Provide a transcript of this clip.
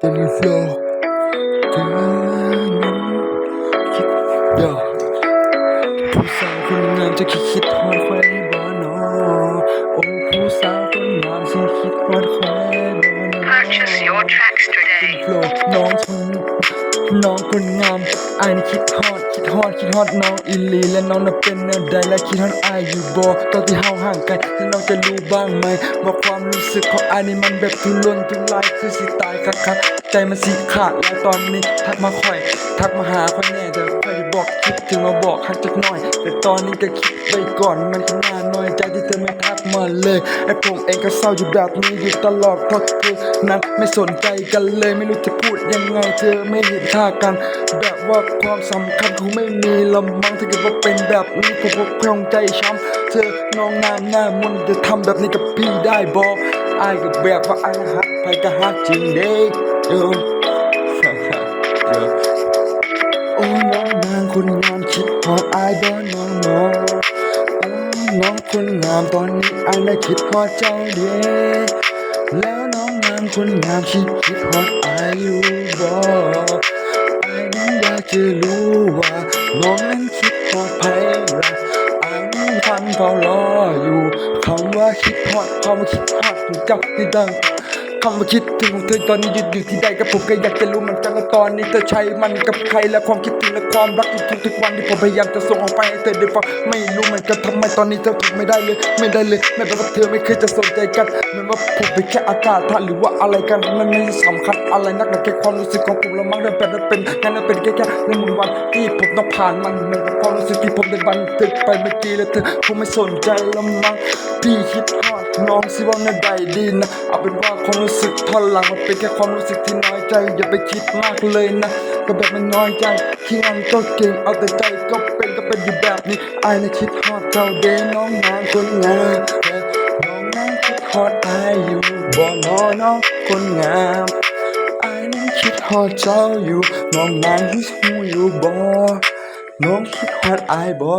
เป็นโฟล์เธอนั้นคิดเดี๋ยวผู้สาวคนงามจะคิดคิดฮอดใครบ่นอโอ้ผู้สาวคนงามสิคิดฮอดใครบ่นอ Purchase your tracks today. โฟล์น้องคนน้องคนงาม อายนี่คิดฮอดคิดฮอดคิดฮอดน้องอีลีและน้องน่ะเป็นแนวใดและคิดฮอดอายอยู่บ่ตอนที่เฮาห่างกันแล้วน้องจะรู้บ้างไหมว่าความรู้สึกของอายนี่มันแบบทุรนทุรายคือสิตายคักๆใจมันสิขาดแล้วตอนนี้ทักมาค่อย ทักมาหาค่อยแน่เด้อค่อย คิดถึงมาบอกฮักจักหน่อย แต่ตอนนี้ก็คิดไปก่อนมันก็น่าน้อยใจที่เธอไม่ทักมาเลยไอ้ผมเองก็เศร้าอยู่แบบนี้อยู่ตลอดเพราะเธอนั้นไม่สนใจกันเลยไม่รู้จะพูดยังไงเธอไม่เห็นค่ากัน แบบว่าความสำคัญคงไม่มีละมั้งถ้าเกิดว่าเป็นแบบนี้ผมก็คงใจช้ำเธอน้องน้ำหน้ามนจะทำแบบนี้กับพี่ได้บอกอายก็แบบว่าอายฮักไปก็ฮักจริงเด้เออเออโฮอดอายบน้องน้องน้องคนงามตอนนี้อายน่คิดฮอดเจ้าเด้แล้วน้องนางคนงามคิดคิดฮอดอายอยู่บ่อายนั้นอยากจะรู้ว่าน้องนั้นคิดฮอดไผล่ะอายนั้นทันเฝ้ารออยู่คำว่าคิดฮอดคำว่าคิดฮอดถึงกับที่ดัง คำว่าคิดถึงของเธอตอนนี้หยุดอยู่ที่ใดกับผมก็อยากจะรู้เหมือนกันว่าตอนนี้เธอใช้มันกับใครและความคิดถึงและความรักที่ทุกวันที่ผมพยายามจะส่งออกไปให้เธอได้ฟังไม่รู้เหมือนกันทำไมตอนนี้เธอถึงไม่ได้เลย ไม่ได้เลยไม่เป็นว่าเธอไม่เคยจะสนใจกันเหมือนว่าผมเป็นแค่อากาศธาตุหรือว่าอะไรกันมันไม่สำคัญอะไรนักหนาแค่ความรู้สึกของผมละมั้งเดินเป็นเป็นงั้นนั่นเป็นแค่แค่ในมุมวันที่ผมต้องผ่านมันเหมือนความรู้สึกที่ผมได้บันทึกไปเมื่อกี้แล้วเธอคงไม่สนใจละมั้งพี่คิดฮอด น้องสิว่าในใดดีนะ เอาเป็นว่าความรู้สึกท่อนหลังมันเป็นแค่ความรู้สึกที่น้อยใจ อย่าไปคิดมากเลยนะก็แบบมันน้อยใจขี้งอนก็เก่งเอาแต่ใจก็เป็นก็เป็นอยู่แบบนี้ไอ้นะคิดฮอดเจ้าเดน้องนางคนงามน้องนางคิดฮอดไออยู่บ่นอน้องคนงามไอ้นั้นคิดฮอดเจ้าอยู่น้องนางคิดหูอยู่บ่น้องคิดฮอดไอบ่